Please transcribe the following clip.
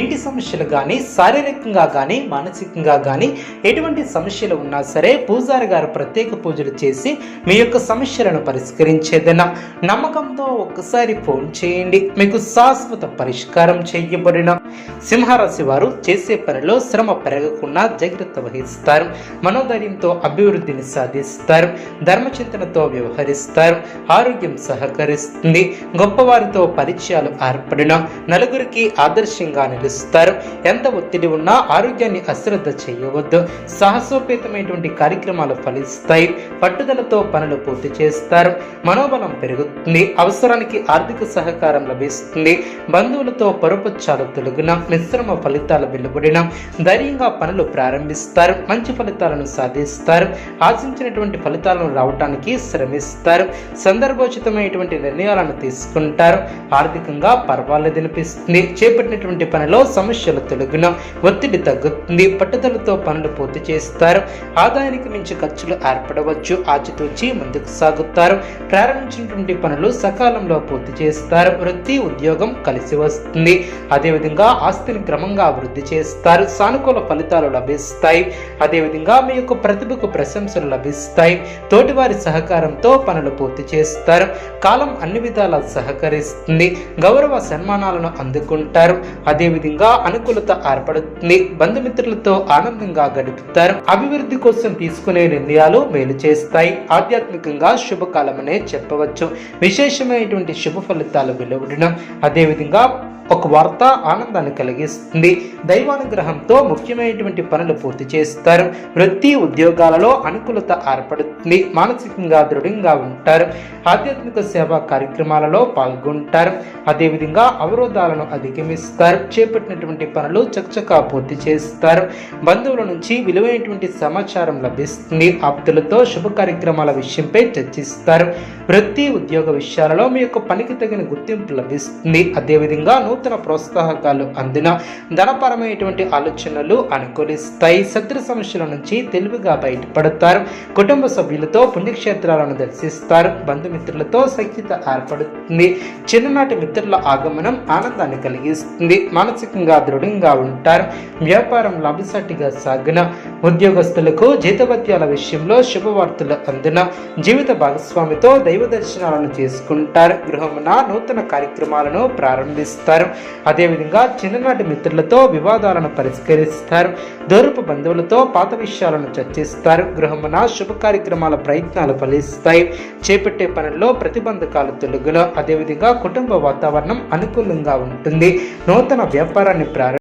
ఇంటి సమస్యలు కానీ శారీరకంగా కానీ మానసికంగా కానీ ఎటువంటి సమస్యలు ఉన్నా సరే పూజారి గారు ప్రత్యేక పూజలు చేసి మీ యొక్క సమస్యలను పరిష్కరించేదన నమ్మకంతో ఒక్కసారి ఫోన్ చేయండి. మీకు శాశ్వత పరిష్కారం చేయబడిన సింహరాశి వారు చేసే పనిలో శ్రమ పెరగకుండా జాగ్రత్త వహిస్తారు. మనోధైర్యంతో అభివృద్ధిని సాధిస్తారు. ధర్మచింతనతో వ్యవహరిస్తారు. ఆరోగ్యం సహకరిస్తుంది. గొప్పవారితో పరిచయాలు ఏర్పడిన నలుగురికి ఆదర్శంగా నిలుస్తారు. ఎంత ఒత్తిడి ఉన్నా ఆరోగ్యాన్ని అశ్రద్ధ చేయవద్దు. సాహసోపేతమైనటువంటి కార్యక్రమాలు ఫలిస్తాయి. పట్టుదలతో పనులు పూర్తి చేస్తారు. మనోబలం పెరుగుతుంది. అవసరానికి ఆర్థిక సహకారం లభిస్తుంది. బంధువులతో పరుపచ్చాలు తొలగిన మిశ్రమ ఫలితాలు వెలువడిన ధైర్యంగా పనులు ప్రారంభిస్తారు. మంచి ఫలితాలను సాధిస్తారు. ఆశించినటువంటి ఫలితాలను రావటానికి శ్రమిస్తారు. సందర్భోచితమైనటువంటి నిర్ణయాలను తీసుకుంటారు. ఆర్థికంగా పర్వాలేదనిపిస్తుంది చేపట్టినటువంటి పనిలో సమస్యలు తొలగిన ఒత్తిడి తగ్గుతుంది. పట్టుదలతో పనులు పూర్తి చేస్తారు. ఆదాయానికి మించి ఖర్చులు ఏర్పడవచ్చు. ఆచితూచి ముందుకు సాగుతారు. ప్రారంభించినటువంటి పనులు సకాలంలో పూర్తి చేస్తారు. వృత్తి ఉద్యోగం కలిసి వస్తుంది. అదేవిధంగా ఆస్తిని క్రమంగా అభివృద్ధి చేస్తారు. సానుకూల ఫలితాలు లభిస్తాయి. అదేవిధంగా మీ యొక్క ప్రతిభకు ప్రశంసలు లభిస్తాయి. తోటివారి సహకారంతో పనులు పూర్తి చేస్తారు. కాలం అన్ని విధాలా సహకరిస్తుంది. గౌరవ సన్మానాలను అందుకుంటారు. అదేవిధంగా అనుకూలత ఏర్పడుతుంది. బంధుమిత్రులతో ఆనందంగా గడుపుతారు. అభివృద్ధి కోసం తీసుకునే నిర్ణయాలు మేలు చేస్తాయి. ఆధ్యాత్మికంగా శుభకాలమనే చెప్పవచ్చు. విశేషమైనటువంటి శుభ ఫలితాలు వెలువడడం అదేవిధంగా ఒక వార్త ఆనందాన్ని కలిగిస్తుంది. దైవానుగ్రహంతో ముఖ్యమైనటువంటి పనులు పూర్తి చేస్తారు. వృత్తి ఉద్యోగాలలో అనుకూలత ఏర్పడుతుంది. మానసికంగా దృఢంగా ఉంటారు. ఆధ్యాత్మిక సేవా కార్యక్రమాలలో పాల్గొంటారు. అదేవిధంగా అవరోధాలను అధిగమిస్తారు. చేపట్టినటువంటి పనులు చకచకా పూర్తి చేస్తారు. బంధువుల నుంచి విలువైనటువంటి సమాచారం లభిస్తుంది. ఆప్తులతో శుభ కార్యక్రమాల విషయంపై చర్చిస్తారు. వృత్తి ఉద్యోగ విషయాలలో మీ యొక్క పనికి తగిన గుర్తింపు లభిస్తుంది. అదేవిధంగా నూతన నూతన ప్రోత్సాహకాలు అందిన ధనపరమైనటువంటి ఆలోచనలు అనుకూలిస్తాయి శత్రు సమస్యల నుంచి తెలివిగా బయటపడతారు. కుటుంబ సభ్యులతో పుణ్యక్షేత్రాలను దర్శిస్తారు. బంధుమిత్రులతో సఖ్యత ఏర్పడుతుంది. చిన్ననాటి మిత్రుల ఆగమనం ఆనందాన్ని కలిగిస్తుంది. మానసికంగా దృఢంగా ఉంటారు. వ్యాపారం లాభసాటిగా సాగిన ఉద్యోగస్తులకు జీతభత్యాల విషయంలో శుభవార్తలు అందిన జీవిత భాగస్వామితో దైవ దర్శనాలను చేసుకుంటారు. గృహమున నూతన కార్యక్రమాలను ప్రారంభిస్తారు. అదేవిధంగా చిన్ననాటి మిత్రులతో వివాదాలను పరిష్కరిస్తారు. దూరపు బంధువులతో పాత విషయాలను చర్చిస్తారు. గృహమున శుభ కార్యక్రమాల ప్రయత్నాలు ఫలిస్తాయి. చేపట్టే పనుల్లో ప్రతిబంధకాలు తెలుగులో. అదేవిధంగా కుటుంబ వాతావరణం అనుకూలంగా ఉంటుంది. నూతన వ్యాపారాన్ని ప్రారంభ